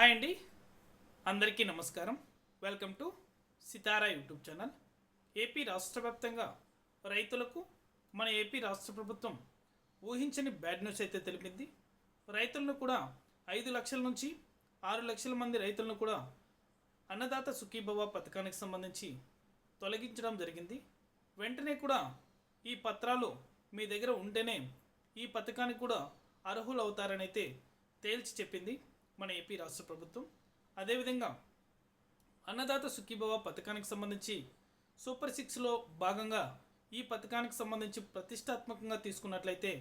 Hi అండి. అందరికీ నమస్కారం. Welcome to Sitara YouTube channel. AP రాష్ట్ర వ్యాప్తంగా రైతులకు మన ఏపీ రాష్ట్ర ప్రభుత్వం ఊహించని బ్యాడ్ న్యూస్ అయితే తెలిపింది. రైతులను కూడా ఐదు లక్షల నుంచి ఆరు లక్షల మంది రైతులను కూడా అన్నదాత సుఖీభవ పథకానికి సంబంధించి తొలగించడం జరిగింది. వెంటనే కూడా ఈ పత్రాలు మీ దగ్గర ఉంటేనే ఈ పథకానికి కూడా అర్హులు తేల్చి చెప్పింది. మన ఏపీ రాష్ట్ర ప్రభుత్వం. అదేవిధంగా అన్నదాత సుఖీభవ పథకానికి సంబంధించి సూపర్ సిక్స్లో భాగంగా ఈ పథకానికి సంబంధించి ప్రతిష్టాత్మకంగా తీసుకున్నట్లయితే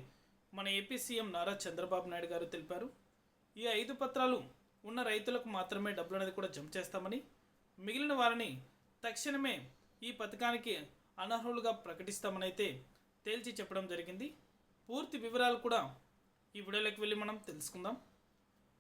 మన ఏపీ సీఎం నారా చంద్రబాబు నాయుడు గారు తెలిపారు. ఈ ఐదు పత్రాలు ఉన్న రైతులకు మాత్రమే డబ్బులు అనేది కూడా జమ చేస్తామని మిగిలిన వారిని తక్షణమే ఈ పథకానికి అనర్హులుగా ప్రకటిస్తామని అయితే తేల్చి చెప్పడం జరిగింది. పూర్తి వివరాలు కూడా ఈ వీడియోలోకి వెళ్ళి మనం తెలుసుకుందాం.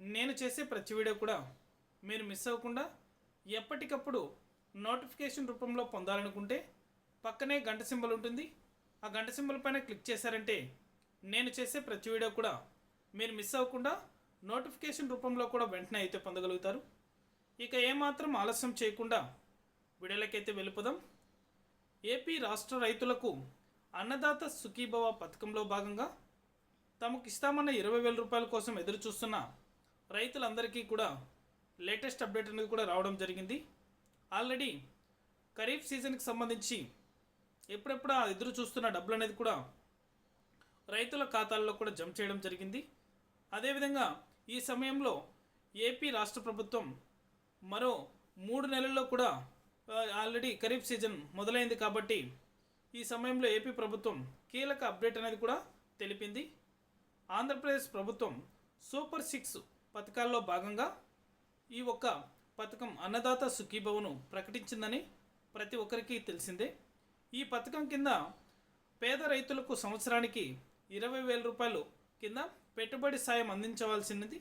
నేను చేసే ప్రతి వీడియో కూడా మీరు మిస్ అవ్వకుండా ఎప్పటికప్పుడు నోటిఫికేషన్ రూపంలో పొందాలనుకుంటే పక్కనే గంట సింబల్ ఉంటుంది. ఆ గంట సింబల్ పైన క్లిక్ చేశారంటే నేను చేసే ప్రతి వీడియో కూడా మీరు మిస్ అవ్వకుండా నోటిఫికేషన్ రూపంలో కూడా వెంటనే అయితే పొందగలుగుతారు. ఇక ఏమాత్రం ఆలస్యం చేయకుండా వీడియోలకైతే వెళ్ళిపోదాం. ఏపీ రాష్ట్ర రైతులకు అన్నదాత సుఖీభవ పథకంలో భాగంగా తమకు ఇస్తామన్న ఇరవై వేల రూపాయల కోసం ఎదురు చూస్తున్న రైతులందరికీ కూడా లేటెస్ట్ అప్డేట్ అనేది కూడా రావడం జరిగింది. ఆల్రెడీ ఖరీఫ్ సీజన్కి సంబంధించి ఎప్పుడెప్పుడు ఆ ఎదురు చూస్తున్న డబ్బులు అనేది కూడా రైతుల ఖాతాల్లో కూడా జమ చేయడం జరిగింది. అదేవిధంగా ఈ సమయంలో ఏపీ రాష్ట్ర ప్రభుత్వం మరో మూడు నెలల్లో కూడా ఆల్రెడీ ఖరీఫ్ సీజన్ మొదలైంది కాబట్టి ఈ సమయంలో ఏపీ ప్రభుత్వం కీలక అప్డేట్ అనేది కూడా తెలిపింది. ఆంధ్రప్రదేశ్ ప్రభుత్వం సూపర్ సిక్స్ పథకాల్లో భాగంగా ఈ ఒక్క పథకం అన్నదాత సుఖీభవను ప్రకటించిందని ప్రతి ఒక్కరికి తెలిసిందే. ఈ పథకం కింద పేద రైతులకు సంవత్సరానికి ఇరవై వేల రూపాయలు కింద పెట్టుబడి సాయం అందించవలసినది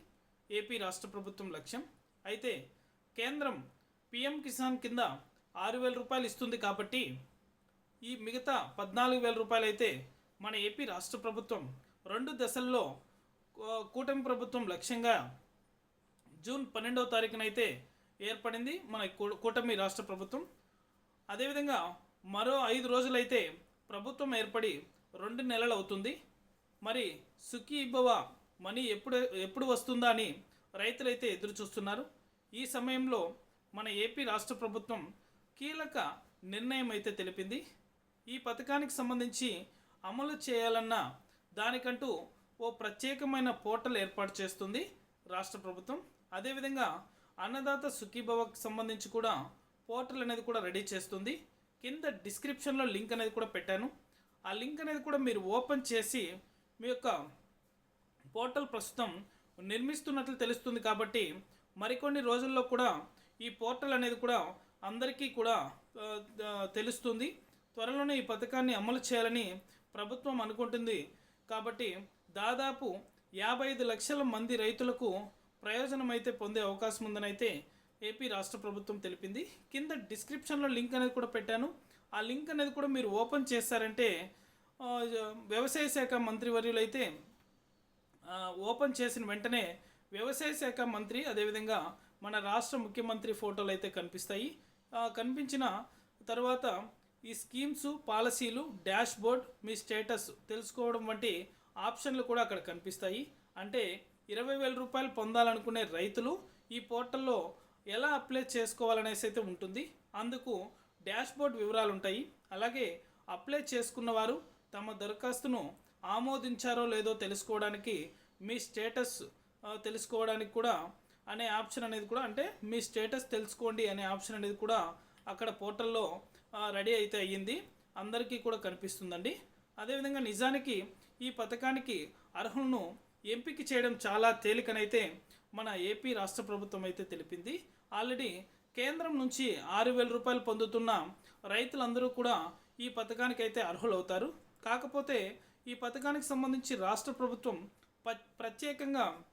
ఏపీ రాష్ట్ర ప్రభుత్వం లక్ష్యం. అయితే కేంద్రం పిఎం కిసాన్ కింద ఆరు వేల రూపాయలు ఇస్తుంది కాబట్టి ఈ మిగతా పద్నాలుగు వేల రూపాయలు అయితే మన ఏపీ రాష్ట్ర ప్రభుత్వం రెండు దశల్లో కూటమి ప్రభుత్వం లక్ష్యంగా జూన్ పన్నెండవ తారీఖునైతే ఏర్పడింది మన కూటమి రాష్ట్ర ప్రభుత్వం. అదేవిధంగా మరో ఐదు రోజులైతే ప్రభుత్వం ఏర్పడి రెండు నెలలు అవుతుంది. మరి సుఖీ ఇబ్బవ మనీ ఎప్పుడు ఎప్పుడు వస్తుందా అని రైతులైతే ఎదురు చూస్తున్నారు ఈ సమయంలో మన ఏపీ రాష్ట్ర ప్రభుత్వం కీలక నిర్ణయం అయితే తెలిపింది. ఈ పథకానికి సంబంధించి అమలు చేయాలన్న దానికంటూ ఓ ప్రత్యేకమైన పోర్టల్ ఏర్పాటు చేస్తుంది రాష్ట్ర ప్రభుత్వం. అదేవిధంగా అన్నదాత సుఖీభవకు సంబంధించి కూడా పోర్టల్ అనేది కూడా రెడీ చేస్తుంది. కింద డిస్క్రిప్షన్లో లింక్ అనేది కూడా పెట్టాను. ఆ లింక్ అనేది కూడా మీరు ఓపెన్ చేసి మీ యొక్క పోర్టల్ ప్రస్తుతం నిర్మిస్తున్నట్లు తెలుస్తుంది కాబట్టి మరికొన్ని రోజుల్లో కూడా ఈ పోర్టల్ అనేది కూడా అందరికీ కూడా తెలుస్తుంది. త్వరలోనే ఈ పథకాన్ని అమలు చేయాలని ప్రభుత్వం అనుకుంటుంది. కాబట్టి దాదాపు యాభై ఐదు లక్షల మంది రైతులకు ప్రయోజనం అయితే పొందే అవకాశం ఉందని అయితే ఏపీ రాష్ట్ర ప్రభుత్వం తెలిపింది. కింద డిస్క్రిప్షన్లో లింక్ అనేది కూడా పెట్టాను. ఆ లింక్ అనేది కూడా మీరు ఓపెన్ చేస్తారంటే వ్యవసాయ శాఖ మంత్రివర్యులు అయితే ఓపెన్ చేసిన వెంటనే వ్యవసాయ శాఖ మంత్రి అదేవిధంగా మన రాష్ట్ర ముఖ్యమంత్రి ఫోటోలు అయితే కనిపిస్తాయి. కనిపించిన తర్వాత ఈ స్కీమ్స్ పాలసీలు డాష్ బోర్డ్ మీ స్టేటస్ తెలుసుకోవడం వంటి ఆప్షన్లు కూడా అక్కడ కనిపిస్తాయి. అంటే ఇరవై వేల రూపాయలు పొందాలనుకునే రైతులు ఈ పోర్టల్లో ఎలా అప్లై చేసుకోవాలనేసి అయితే ఉంటుంది. అందుకు డాష్ బోర్డ్ వివరాలు ఉంటాయి అలాగే అప్లై చేసుకున్నవారు తమ దరఖాస్తును ఆమోదించారో లేదో తెలుసుకోవడానికి మీ స్టేటస్ తెలుసుకోవడానికి కూడా అనే ఆప్షన్ అనేది కూడా అంటే మీ స్టేటస్ తెలుసుకోండి అనే ఆప్షన్ అనేది కూడా అక్కడ పోర్టల్లో రెడీ అయితే అయ్యింది. అందరికీ కూడా కనిపిస్తుందండి. అదేవిధంగా నిజానికి ఈ పథకానికి అర్హులను ఎంపిక చేయడం చాలా తేలికనైతే మన ఏపీ రాష్ట్ర ప్రభుత్వం అయితే తెలిపింది. ఆల్రెడీ కేంద్రం నుంచి ఆరు వేల రూపాయలు పొందుతున్న రైతులందరూ కూడా ఈ పథకానికి అయితే అర్హులవుతారు. కాకపోతే ఈ పథకానికి సంబంధించి రాష్ట్ర ప్రభుత్వం ప- ప్రత్యేకంగా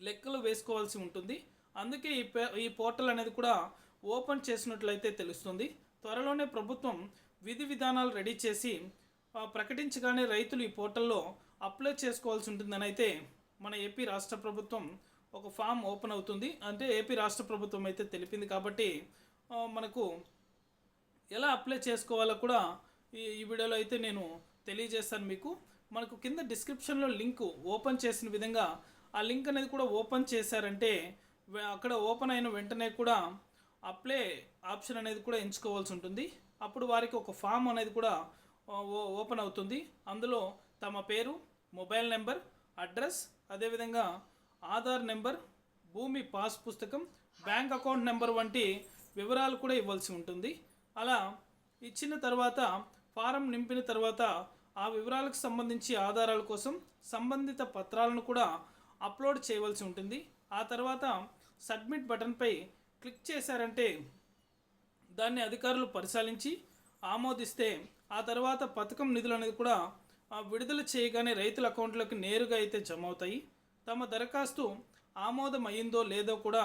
లెక్కలు వేసుకోవాల్సి ఉంటుంది. అందుకే ఈ పే ఈ పోర్టల్ అనేది కూడా ఓపెన్ చేసినట్లయితే తెలుస్తుంది. త్వరలోనే ప్రభుత్వం విధి విధానాలు రెడీ చేసి ప్రకటించగానే రైతులు ఈ పోర్టల్లో అప్లై చేసుకోవాల్సి ఉంటుందని అయితే మన ఏపీ రాష్ట్ర ప్రభుత్వం ఒక ఫామ్ ఓపెన్ అవుతుంది. అంటే ఏపీ రాష్ట్ర ప్రభుత్వం అయితే తెలిపింది కాబట్టి మనకు ఎలా అప్లై చేసుకోవాలో కూడా ఈ ఈ వీడియోలో అయితే నేను తెలియజేస్తాను మీకు. మనకు కింద డిస్క్రిప్షన్లో లింక్ ఓపెన్ చేసిన విధంగా ఆ లింక్ అనేది కూడా ఓపెన్ చేశారంటే అక్కడ ఓపెన్ అయిన వెంటనే కూడా అప్లై ఆప్షన్ అనేది కూడా ఎంచుకోవాల్సి ఉంటుంది. అప్పుడు వారికి ఒక ఫామ్ అనేది కూడా ఓ- ఓపెన్ అవుతుంది. అందులో తమ పేరు మొబైల్ నెంబర్ అడ్రస్ అదేవిధంగా ఆధార్ నెంబర్ భూమి పాస్ పుస్తకం బ్యాంక్ అకౌంట్ నెంబర్ వంటి వివరాలు కూడా ఇవ్వాల్సి ఉంటుంది. అలా ఇచ్చిన తర్వాత ఫారం నింపిన తర్వాత ఆ వివరాలకు సంబంధించి ఆధారాల కోసం సంబంధిత పత్రాలను కూడా అప్లోడ్ చేయవలసి ఉంటుంది. ఆ తర్వాత సబ్మిట్ బటన్పై క్లిక్ చేశారంటే దాన్ని అధికారులు పరిశీలించి ఆమోదిస్తే ఆ తర్వాత పథకం నిధులు అనేది కూడా విడుదల చేయగానే రైతుల అకౌంట్లోకి నేరుగా అయితే జమ అవుతాయి తమ దరఖాస్తు ఆమోదం అయ్యిందో లేదో కూడా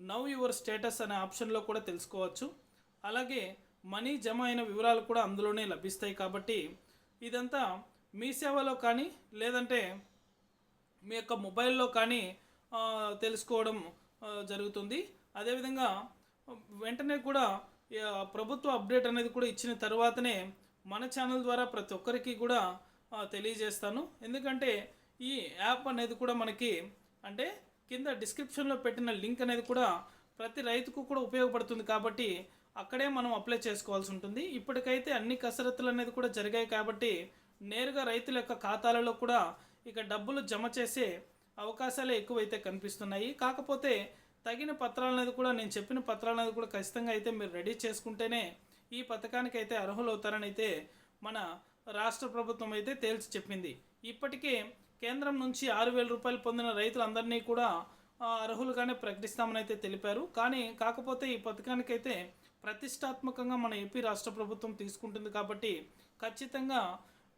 నవ్ యువర్ స్టేటస్ అనే ఆప్షన్లో కూడా తెలుసుకోవచ్చు. అలాగే మనీ జమ అయిన వివరాలు కూడా అందులోనే లభిస్తాయి కాబట్టి ఇదంతా మీ సేవలో కానీ లేదంటే మీ యొక్క మొబైల్లో కానీ తెలుసుకోవడం జరుగుతుంది. అదేవిధంగా వెంటనే కూడా ప్రభుత్వ అప్డేట్ అనేది కూడా ఇచ్చిన తర్వాతనే మన ఛానల్ ద్వారా ప్రతి ఒక్కరికి కూడా తెలియజేస్తాను. ఎందుకంటే ఈ యాప్ అనేది కూడా మనకి అంటే కింద డిస్క్రిప్షన్లో పెట్టిన లింక్ అనేది కూడా ప్రతి రైతుకు కూడా ఉపయోగపడుతుంది కాబట్టి అక్కడే మనం అప్లై చేసుకోవాల్సి ఉంటుంది. ఇప్పటికైతే అన్ని కసరత్తులు అనేది కూడా జరిగాయి కాబట్టి నేరుగా రైతుల యొక్క ఖాతాలలో కూడా ఇక డబ్బులు జమ చేసే అవకాశాలే ఎక్కువైతే కనిపిస్తున్నాయి. కాకపోతే తగిన పత్రాలు అనేది కూడా నేను చెప్పిన పత్రాలు అనేది కూడా ఖచ్చితంగా అయితే మీరు రెడీ చేసుకుంటేనే ఈ పథకానికి అయితే అర్హులు అవుతారని అయితే మన రాష్ట్ర ప్రభుత్వం అయితే తేల్చి చెప్పింది. ఇప్పటికే కేంద్రం నుంచి ఆరు వేల రూపాయలు పొందిన రైతులందరినీ కూడా అర్హులుగానే ప్రకటిస్తామని అయితే తెలిపారు. కానీ కాకపోతే ఈ పథకానికైతే ప్రతిష్టాత్మకంగా మన ఏపీ రాష్ట్ర ప్రభుత్వం తీసుకుంటుంది కాబట్టి ఖచ్చితంగా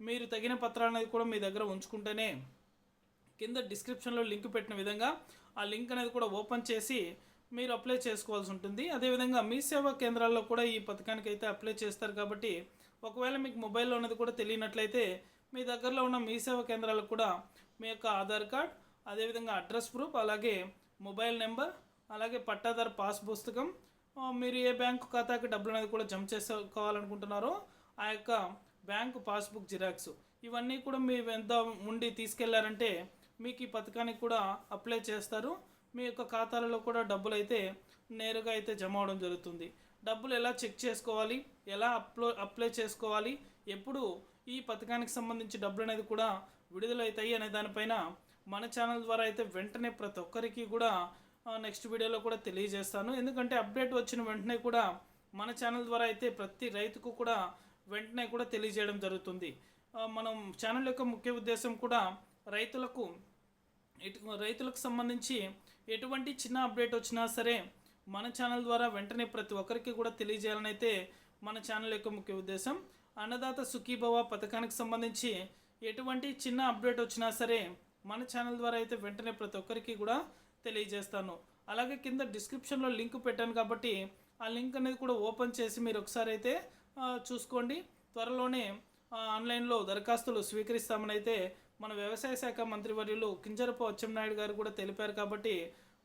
మీరు తగిన పత్రాలు అనేది కూడా మీ దగ్గర ఉంచుకుంటేనే కింద డిస్క్రిప్షన్లో లింక్ పెట్టిన విధంగా ఆ లింక్ అనేది కూడా ఓపెన్ చేసి మీరు అప్లై చేసుకోవాల్సి ఉంటుంది. అదేవిధంగా మీ సేవా కేంద్రాల్లో కూడా ఈ పథకానికి అయితే అప్లై చేస్తారు కాబట్టి ఒకవేళ మీకు మొబైల్లో ఉన్నది కూడా తెలియనట్లయితే మీ దగ్గరలో ఉన్న మీ సేవా కేంద్రాలకు కూడా మీ యొక్క ఆధార్ కార్డ్ అదేవిధంగా అడ్రస్ ప్రూఫ్ అలాగే మొబైల్ నెంబర్ అలాగే పట్టాదారు పాస్ పుస్తకం మీరు ఏ బ్యాంకు ఖాతాకి డబ్బులు అనేది కూడా జమ చేసుకోవాలనుకుంటున్నారో ఆ యొక్క బ్యాంకు పాస్బుక్ జిరాక్స్. ఇవన్నీ కూడా మీ ఎంత ఉండి తీసుకెళ్ళారంటే మీకు ఈ పథకానికి కూడా అప్లై చేస్తారు. మీ యొక్క ఖాతాలలో కూడా డబ్బులు అయితే నేరుగా అయితే జమ అవడం జరుగుతుంది. డబ్బులు ఎలా చెక్ చేసుకోవాలి? ఎలా అప్లో అప్లై చేసుకోవాలి? ఎప్పుడు ఈ పథకానికి సంబంధించి డబ్బులు అనేది కూడా విడుదలవుతాయి అనే దానిపైన మన ఛానల్ ద్వారా అయితే వెంటనే ప్రతి ఒక్కరికి కూడా నెక్స్ట్ వీడియోలో కూడా తెలియజేస్తాను. ఎందుకంటే అప్డేట్ వచ్చిన వెంటనే కూడా మన ఛానల్ ద్వారా అయితే ప్రతి రైతుకు కూడా వెంటనే కూడా తెలియజేయడం జరుగుతుంది. మనం ఛానల్ యొక్క ముఖ్య ఉద్దేశం కూడా రైతులకు ఎటు రైతులకు సంబంధించి ఎటువంటి చిన్న అప్డేట్ వచ్చినా సరే మన ఛానల్ ద్వారా వెంటనే ప్రతి ఒక్కరికి కూడా తెలియజేయాలని అయితే మన ఛానల్ యొక్క ముఖ్య ఉద్దేశం. అన్నదాత సుఖీభవ పథకానికి సంబంధించి ఎటువంటి చిన్న అప్డేట్ వచ్చినా సరే మన ఛానల్ ద్వారా అయితే వెంటనే ప్రతి ఒక్కరికి కూడా తెలియజేస్తాను. అలాగే కింద డిస్క్రిప్షన్లో లింక్ పెట్టాను కాబట్టి ఆ లింక్ అనేది కూడా ఓపెన్ చేసి మీరు ఒకసారి అయితే చూసుకోండి. త్వరలోనే ఆన్లైన్లో దరఖాస్తులు స్వీకరిస్తామని అయితే మన వ్యవసాయ శాఖ మంత్రివర్యులు కింజరపు అచ్చెన్నాయుడు గారు కూడా తెలిపారు కాబట్టి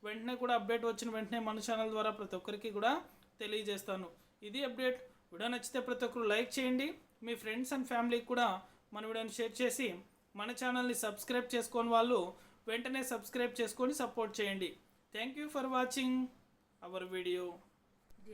వెంటనే కూడా అప్డేట్ వచ్చిన వెంటనే మన ఛానల్ ద్వారా ప్రతి ఒక్కరికి కూడా తెలియజేస్తాను. ఇది అప్డేట్. వీడియో నచ్చితే ప్రతి ఒక్కరు లైక్ చేయండి. మీ ఫ్రెండ్స్ అండ్ ఫ్యామిలీకి కూడా మన వీడియోని షేర్ చేసి మన ఛానల్ని సబ్స్క్రైబ్ చేసుకోని వాళ్ళు వెంటనే సబ్స్క్రైబ్ చేసుకొని సపోర్ట్ చేయండి. Thank you for watching our video.